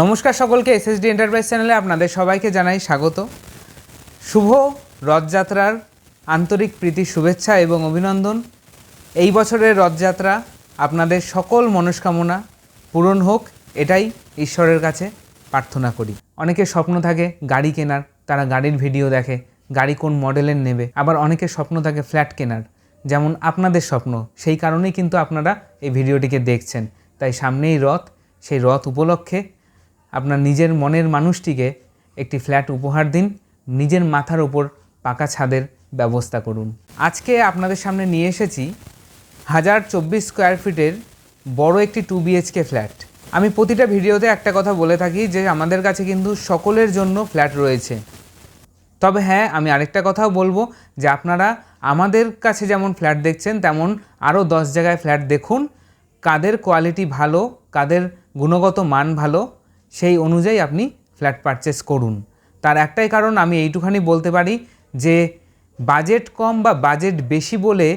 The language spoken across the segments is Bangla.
নমস্কার সকলকে এসএসডি এন্টারপ্রাইজ চ্যানেলে আপনাদের সবাইকে জানাই স্বাগত। শুভ রথযাত্রার আন্তরিক প্রীতি, শুভেচ্ছা এবং অভিনন্দন। এই বছরের রথযাত্রা আপনাদের সকল মনস্কামনা পূরণ হোক, এটাই ঈশ্বরের কাছে প্রার্থনা করি। অনেকের স্বপ্ন থাকে গাড়ি কেনার, তারা গাড়ির ভিডিও দেখে, গাড়ি কোন মডেলের নেবে। আবার অনেকের স্বপ্ন থাকে ফ্ল্যাট কেনার, যেমন আপনাদের স্বপ্ন, সেই কারণেই কিন্তু আপনারা এই ভিডিওটিকে দেখছেন। তাই সামনেই রথ, সেই রথ উপলক্ষে আপনার নিজের মনের মানুষটিকে একটি ফ্ল্যাট উপহার দিন, নিজের মাথার ওপর পাকা ছাদের ব্যবস্থা করুন। আজকে আপনাদের সামনে নিয়ে এসেছি হাজার চব্বিশ স্কোয়ার ফিটের বড় একটি টু বিএইচকে ফ্ল্যাট আমি প্রতিটা ভিডিওতে একটা কথা বলে থাকি যে আমাদের কাছে কিন্তু সকলের জন্য ফ্ল্যাট রয়েছে। তবে হ্যাঁ আমি আরেকটা কথাও বলব যে আপনারা আমাদের কাছে যেমন ফ্ল্যাট দেখছেন, তেমন আরও দশ জায়গায় ফ্ল্যাট দেখুন। কাদের কোয়ালিটি ভালো, কাদের গুণগত মান ভালো সেই অনুযায়ী আপনি ফ্ল্যাট পারচেস করুন। তার একটাই কারণ আমি এইটুখানি বলতে পারি যে বাজেট কম বা বাজেট বেশি বলে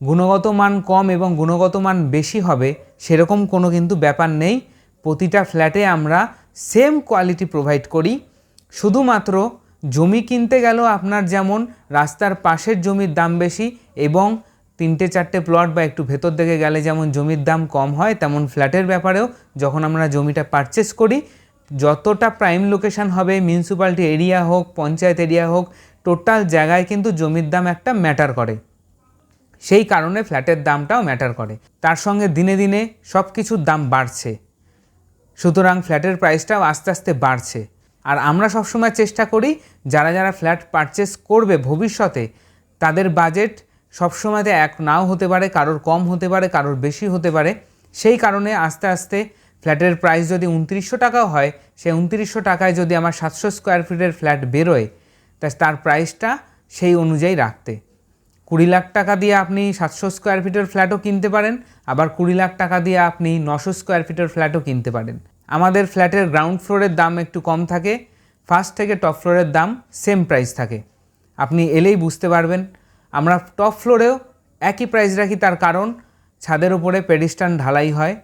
গুণগত মান কম এবং গুণগত মান বেশি হবে সেরকম কোনো কিন্তু ব্যাপার নেই। প্রতিটা ফ্ল্যাটে আমরা সেম কোয়ালিটি প্রোভাইড করি। শুধুমাত্র জমি কিনতে গেলেও আপনার যেমন রাস্তার পাশের জমির দাম বেশি এবং তিনটে চারটে প্লট বা একটু ভেতর দিকে গেলে যেমন জমির দাম কম হয়, তেমন ফ্ল্যাটের ব্যাপারেও যখন আমরা জমিটা পারচেস করি যতটা প্রাইম লোকেশন হবে মিউনিসিপ্যালিটি এরিয়া হোক, পঞ্চায়েত এরিয়া হোক টোটাল জায়গায় কিন্তু জমির দাম একটা ম্যাটার করে। সেই কারণে ফ্ল্যাটের দামটাও ম্যাটার করে। তার সঙ্গে দিনে দিনে সব কিছুর দাম বাড়ছে। সুতরাং ফ্ল্যাটের প্রাইসটাও আস্তে আস্তে বাড়ছে। আর আমরা সবসময় চেষ্টা করি, যারা যারা ফ্ল্যাট পারচেস করবে ভবিষ্যতে, তাদের বাজেট সবসময়তে এক নাও হতে পারে, কারোর কম হতে পারে, কারোর বেশি হতে পারে। সেই কারণে আস্তে আস্তে ফ্ল্যাটের প্রাইস যদি উনত্রিশশো টাকাও হয়, সেই উনত্রিশশো টাকায় যদি আমার সাতশো স্কোয়ার ফিটের ফ্ল্যাট বেরোয়, তা তার প্রাইসটা সেই অনুযায়ী রাখতে। কুড়ি লাখ টাকা দিয়ে আপনি সাতশো স্কোয়ার ফিটের ফ্ল্যাটও কিনতে পারেন, আবার কুড়ি লাখ টাকা দিয়ে আপনি নশো স্কোয়ার ফিটের ফ্ল্যাটও কিনতে পারেন। আমাদের ফ্ল্যাটের গ্রাউন্ড ফ্লোরের দাম একটু কম থাকে, ফার্স্ট থেকে টপ ফ্লোরের দাম সেম প্রাইস থাকে। আপনি এলেই বুঝতে পারবেন, আমরা টপ ফ্লোরেও একই প্রাইস রাখি তার কারণ ছাদের উপরে পেডিস্টান ঢালাই হয়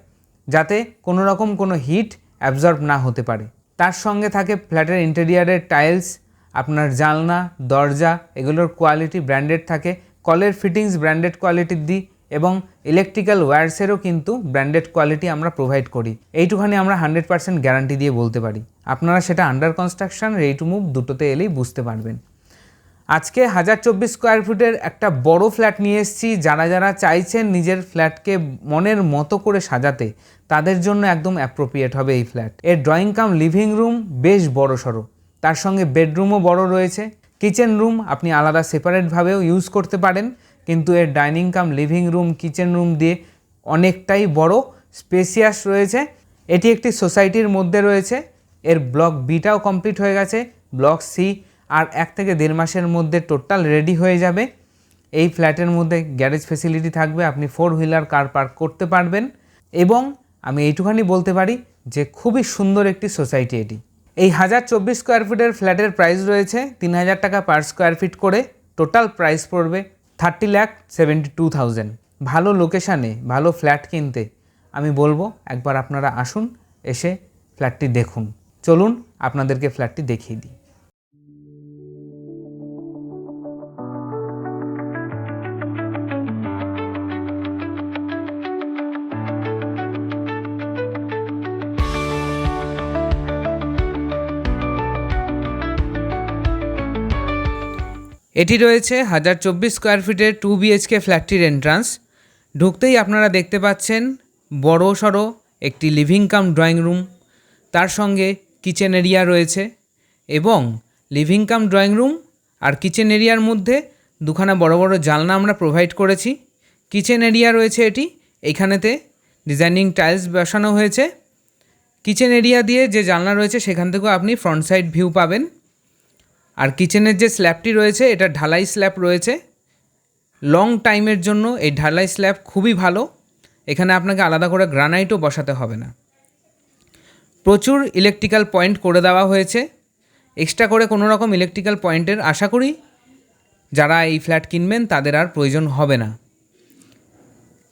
যাতে কোনো রকম কোনো হিট অ্যাবজর্ব না হতে পারে। তার সঙ্গে থাকে ফ্ল্যাটের ইন্টেরিয়ারের টাইলস, আপনার জানলা, দরজা, এগুলোর কোয়ালিটি ব্র্যান্ডেড থাকে, কলের ফিটিংস ব্র্যান্ডেড কোয়ালিটির দিই এবং ইলেকট্রিক্যাল ওয়্যারসেরও কিন্তু ব্র্যান্ডেড কোয়ালিটি আমরা প্রোভাইড করি। এইটুখানি আমরা হান্ড্রেড পার্সেন্ট গ্যারান্টি দিয়ে বলতে পারি। আপনারা সেটা under construction, ready to move দুটোতে এলেই বুঝতে পারবেন। আজকে হাজার চব্বিশ স্কোয়ার ফুটের একটা বড় ফ্ল্যাট নিয়ে এসেছি। যারা যারা চাইছেন নিজের ফ্ল্যাটকে মনের মতো করে সাজাতে, তাদের জন্য একদম অ্যাপ্রোপ্রিয়েট হবে এই ফ্ল্যাট এর ড্রয়িং কাম লিভিং রুম বেশ বড় সড়ো। তার সঙ্গে বেডরুমও বড় রয়েছে। কিচেন রুম আপনি আলাদা সেপারেটভাবেও ইউজ করতে পারেন, কিন্তু এর dining cum living room kitchen room দিয়ে অনেকটাই বড় স্পেসিয়াস রয়েছে। এটি একটি সোসাইটির মধ্যে রয়েছে। এর ব্লক বিটাও কমপ্লিট হয়ে গেছে। ব্লক সি আর এক থেকে দেড় মাসের মধ্যে টোটাল রেডি হয়ে যাবে। এই ফ্ল্যাটের মধ্যে গ্যারেজ ফেসিলিটি থাকবে, আপনি ফোর হুইলার কার পার্ক করতে পারবেন এবং আমি এইটুখানি বলতে পারি যে খুবই সুন্দর একটি সোসাইটি এটি। এই হাজার চব্বিশ স্কোয়ার ফিটের ফ্ল্যাটের প্রাইস রয়েছে তিন হাজার টাকা পার স্কোয়ার ফিট করে। টোটাল প্রাইস পড়বে thirty lakh seventy two thousand ভালো লোকেশানে ভালো ফ্ল্যাট কিনতে আমি বলব, একবার আপনারা আসুন, এসে ফ্ল্যাটটি দেখুন। চলুন, আপনাদেরকে ফ্ল্যাটটি দেখিয়ে দিই। এটি রয়েছে হাজার চব্বিশ স্কোয়ার ফিটের টু বিএইচকে ফ্ল্যাটটির এন্ট্রান্স ঢুকতেই আপনারা দেখতে পাচ্ছেন বড় সড়ো একটি লিভিং কাম ড্রয়িং রুম তার সঙ্গে কিচেন এরিয়া রয়েছে এবং লিভিং কাম ড্রয়িং রুম আর কিচেন এরিয়ার মধ্যে দুখানা বড় বড় জানলা আমরা প্রোভাইড করেছি। কিচেন এরিয়া রয়েছে এটি। এইখানেতে ডিজাইনিং টাইলস বসানো হয়েছে। কিচেন এরিয়া দিয়ে যে জানলা রয়েছে, সেখান থেকেও আপনি ফ্রন্ট সাইড ভিউ পাবেন। আর কিচেনের যে স্ল্যাবটি রয়েছে, এটা ঢালাই স্ল্যাব রয়েছে। লং টাইমের জন্য এই ঢালাই স্ল্যাব খুবই ভালো। এখানে আপনাকে আলাদা করে গ্রানাইটও বসাতে হবে না। প্রচুর ইলেকট্রিক্যাল পয়েন্ট করে দেওয়া হয়েছে। এক্সট্রা করে কোনো রকম ইলেকট্রিক্যাল পয়েন্টের আশা করি যারা এই ফ্ল্যাট কিনবেন, তাদের আর প্রয়োজন হবে না।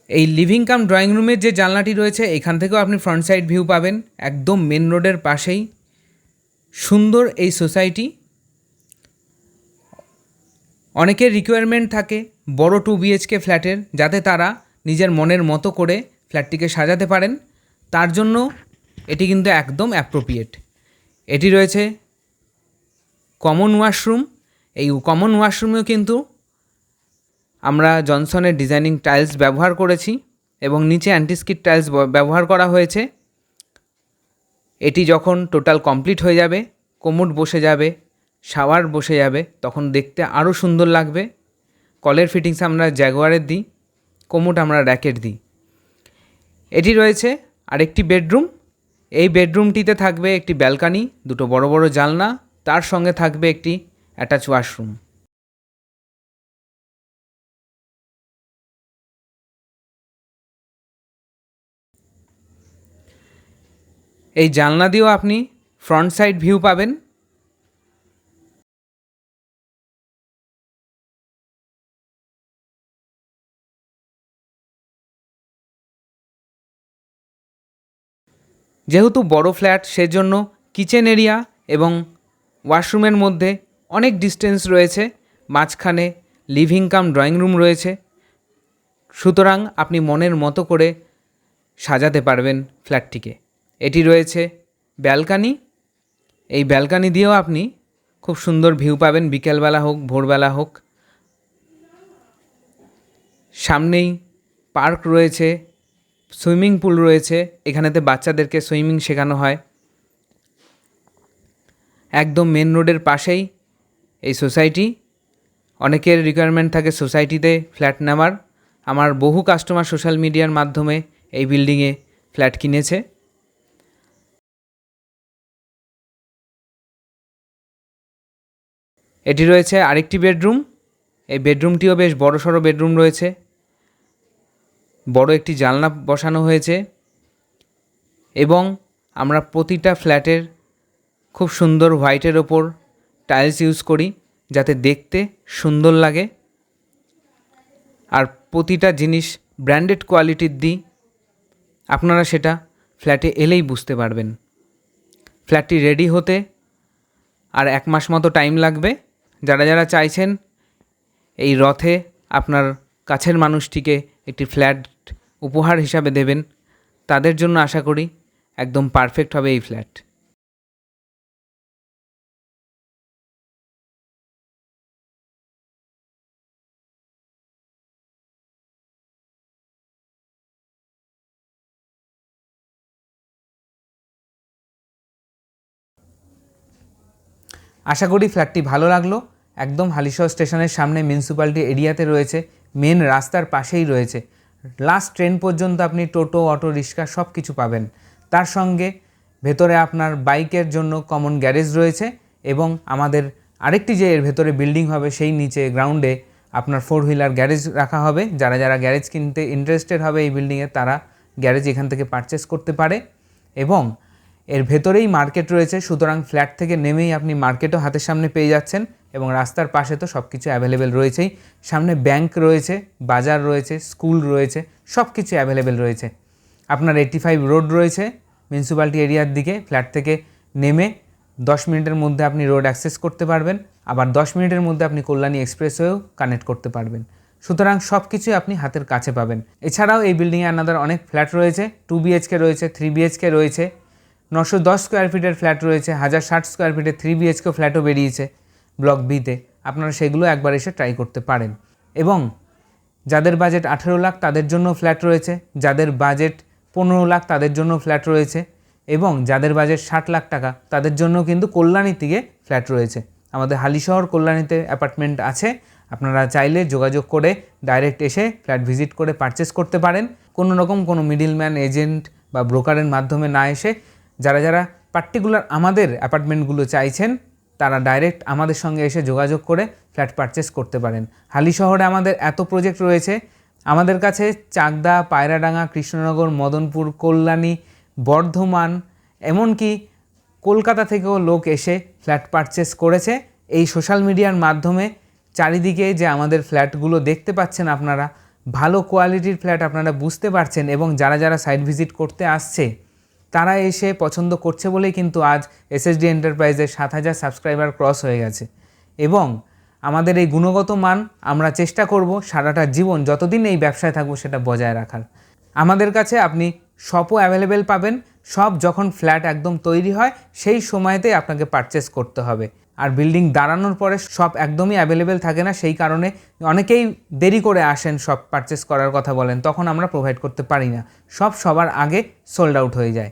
এই লিভিং কাম ড্রয়িং রুমের যে জানলাটি রয়েছে, এখান থেকেও আপনি ফ্রন্ট সাইড ভিউ পাবেন। একদম মেন রোডের পাশেই। সুন্দর এই সোসাইটি অনেকের রিকোয়ারমেন্ট থাকে বড় টু বিএইচকে ফ্ল্যাটের, যাতে তারা নিজের মনের মতো করে ফ্ল্যাটটিকে সাজাতে পারেন। তার জন্য এটি কিন্তু একদম অ্যাপ্রোপ্রিয়েট এটি রয়েছে কমন ওয়াশরুম এই কমন ওয়াশরুমেও কিন্তু আমরা জনসনের ডিজাইনিং টাইলস ব্যবহার করেছি এবং নিচে অ্যান্টিস্কিট টাইলস ব্যবহার করা হয়েছে। এটি যখন টোটাল কমপ্লিট হয়ে যাবে কোমোড বসে যাবে শাওয়ার বসে যাবে, তখন দেখতে আরও সুন্দর লাগবে। কলের ফিটিংস আমরা জ্যাগুয়ারের দিই কোমোড আমরা র্যাকেট দিই। এটি রয়েছে আরেকটি বেডরুম। এই বেডরুমটিতে থাকবে একটি ব্যালকানি, দুটো বড় বড় জানলা, তার সঙ্গে থাকবে একটি অ্যাটাচ ওয়াশরুম। এই জানলা দিয়েও আপনি ফ্রন্ট সাইড ভিউ পাবেন। যেহেতু বড় ফ্ল্যাট, সেজন্য কিচেন এরিয়া এবং ওয়াশরুমের মধ্যে অনেক ডিস্টেন্স রয়েছে। মাঝখানে লিভিং কাম ড্রয়িং রুম রয়েছে। সুতরাং আপনি মনের মতো করে সাজাতে পারবেন ফ্ল্যাটটিকে। এটি রয়েছে ব্যালকানি। এই ব্যালকানি দিয়েও আপনি খুব সুন্দর ভিউ পাবেন বিকেলবেলা হোক, ভোরবেলা হোক। সামনেই পার্ক রয়েছে। সুইমিং পুল রয়েছে, এখানেতে বাচ্চাদেরকে সুইমিং শেখানো হয়। একদম মেন রোডের পাশেই এই সোসাইটি। অনেকের রিকোয়ারমেন্ট থাকে সোসাইটিতে ফ্ল্যাট নেওয়ার। আমার বহু কাস্টমার সোশ্যাল মিডিয়ার মাধ্যমে এই বিল্ডিংয়ে ফ্ল্যাট কিনেছে। এটি রয়েছে আরেকটি বেডরুম এই বেডরুমটিও বেশ বড় সড়ো বেডরুম রয়েছে। বড় একটি জানলা বসানো হয়েছে এবং আমরা প্রতিটা ফ্ল্যাটের খুব সুন্দর হোয়াইটের ওপর টাইলস ইউজ করি যাতে দেখতে সুন্দর লাগে। আর প্রতিটা জিনিস ব্র্যান্ডেড কোয়ালিটির দিই। আপনারা সেটা ফ্ল্যাটে এলেই বুঝতে পারবেন। ফ্ল্যাটটি রেডি হতে আর এক মাস মতো টাইম লাগবে। যারা যারা চাইছেন এই রথে আপনার কাছের মানুষটিকে একটি ফ্ল্যাট উপহার হিসাবে দেবেন। তাদের জন্য আশা করি একদম পারফেক্ট হবে এই ফ্ল্যাট আশা করি ফ্ল্যাটটি ভালো লাগল। একদম হালিশহর স্টেশনের সামনে মিউনিসিপ্যালিটি এরিয়াতে রয়েছে। মেন রাস্তার পাশেই রয়েছে। লাস্ট ট্রেন পর্যন্ত আপনি টোটো, অটো, রিক্সা সব কিছু পাবেন। তার সঙ্গে ভেতরে আপনার বাইকের জন্য কমন গ্যারেজ রয়েছে এবং আমাদের আরেকটি যে এর ভেতরে বিল্ডিং হবে সেই নিচে গ্রাউন্ডে আপনার ফোর হুইলার গ্যারেজ রাখা হবে। যারা যারা গ্যারেজ কিনতে ইন্টারেস্টেড হবে এই বিল্ডিংয়ে তারা গ্যারেজ এখান থেকে পারচেস করতে পারে এবং এর ভেতরেই মার্কেট রয়েছে। সুতরাং ফ্ল্যাট থেকে নেমেই আপনি মার্কেটও হাতের সামনে পেয়ে যাচ্ছেন। এবং রাস্তার পাশে তো সব কিছু অ্যাভেলেবেল রয়েছেই। সামনে ব্যাংক রয়েছে, বাজার রয়েছে স্কুল রয়েছে সব কিছু অ্যাভেলেবেল রয়েছে। আপনার এইট্টি ফাইভ রোড রয়েছে মিউনিসিপ্যালিটি এরিয়ার দিকে ফ্ল্যাট থেকে নেমে দশ মিনিটের মধ্যে আপনি রোড অ্যাক্সেস করতে পারবেন। আবার দশ মিনিটের মধ্যে আপনি কল্যাণী এক্সপ্রেসওয়েও কানেক্ট করতে পারবেন। সুতরাং সব কিছুই আপনি হাতের কাছে পাবেন। এছাড়াও এই বিল্ডিংয়ে আনাদার অনেক ফ্ল্যাট রয়েছে টু বিএইচকে রয়েছে থ্রি বিএইচকে রয়েছে, নশো দশ স্কোয়ার ফিটের ফ্ল্যাট রয়েছে, হাজার ষাট স্কোয়ার ফিটের থ্রি বিএইচকে ফ্ল্যাটও বেরিয়েছে। ব্লক বিতে আপনারা সেগুলো একবার এসে ট্রাই করতে পারেন। এবং যাদের বাজেট আঠেরো লাখ, তাদের জন্য ফ্ল্যাট রয়েছে। যাদের বাজেট পনেরো লাখ, তাদের জন্য ফ্ল্যাট রয়েছে। এবং যাদের বাজেট ষাট লাখ টাকা, তাদের জন্য কিন্তু কল্যাণীর দিকে ফ্ল্যাট রয়েছে। আমাদের হালিশহর কল্যাণীতে অ্যাপার্টমেন্ট আছে। আপনারা চাইলে যোগাযোগ করে ডাইরেক্ট এসে ফ্ল্যাট ভিজিট করে পারচেস করতে পারেন। কোনো রকম কোনো মিডিলম্যান এজেন্ট বা ব্রোকারের মাধ্যমে না এসে যারা যারা পার্টিকুলার আমাদের অ্যাপার্টমেন্টগুলো চাইছেন তারা ডাইরেক্ট আমাদের সঙ্গে এসে যোগাযোগ করে ফ্ল্যাট পারচেস করতে পারেন। হালি শহরে আমাদের এত প্রজেক্ট রয়েছে। আমাদের কাছে চাকদা, পায়রাডাঙ্গা, কৃষ্ণনগর, মদনপুর, কল্যাণী, বর্ধমান, এমনকি কলকাতা থেকেও লোক এসে ফ্ল্যাট পারচেস করেছে। এই সোশ্যাল মিডিয়ার মাধ্যমে চারিদিকে যে আমাদের ফ্ল্যাটগুলো দেখতে পাচ্ছেন আপনারা, ভালো কোয়ালিটির ফ্ল্যাট আপনারা বুঝতে পারছেন এবং যারা যারা সাইট ভিজিট করতে আসছে তারা এসে পছন্দ করছে বলেই কিন্তু আজ এসএসডি এন্টারপ্রাইজের সাত হাজার সাবস্ক্রাইবার ক্রস হয়ে গেছে। এবং আমাদের এই গুণগত মান আমরা চেষ্টা করব সারাটা জীবন যতদিন এই ব্যবসায় থাকব সেটা বজায় রাখার। আমাদের কাছে আপনি শপও অ্যাভেলেবেল পাবেন সব যখন ফ্ল্যাট একদম তৈরি হয়, সেই সময়তেই আপনাকে পারচেস করতে হবে। আর বিল্ডিং দাঁড়ানোর পরে সব একদমই অ্যাভেলেবেল থাকে না, সেই কারণে অনেকেই দেরি করে আসেন সব পারচেস করার কথা বলেন, তখন আমরা প্রোভাইড করতে পারি না। সব সবার আগে সোল্ড আউট হয়ে যায়।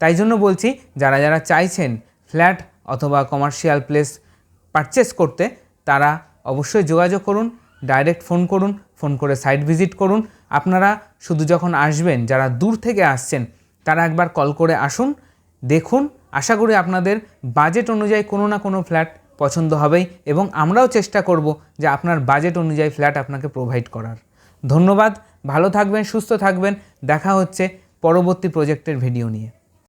তাই জন্য বলছি, যারা যারা চাইছেন ফ্ল্যাট অথবা কমার্শিয়াল প্লেস পারচেস করতে, তারা অবশ্যই যোগাযোগ করুন ডাইরেক্ট ফোন করুন ফোন করে সাইট ভিজিট করুন। আপনারা শুধু যখন আসবেন, যারা দূর থেকে আসছেন, তারা একবার কল করে আসুন, দেখুন। আশা করি আপনাদের বাজেট অনুযায়ী কোনো না কোনো ফ্ল্যাট পছন্দ হবেই এবং আমরাও চেষ্টা করব যে আপনার বাজেট অনুযায়ী ফ্ল্যাট আপনাকে প্রোভাইড করার। ধন্যবাদ, ভালো থাকবেন, সুস্থ থাকবেন। দেখা হচ্ছে পরবর্তী প্রজেক্টের ভিডিও নিয়ে।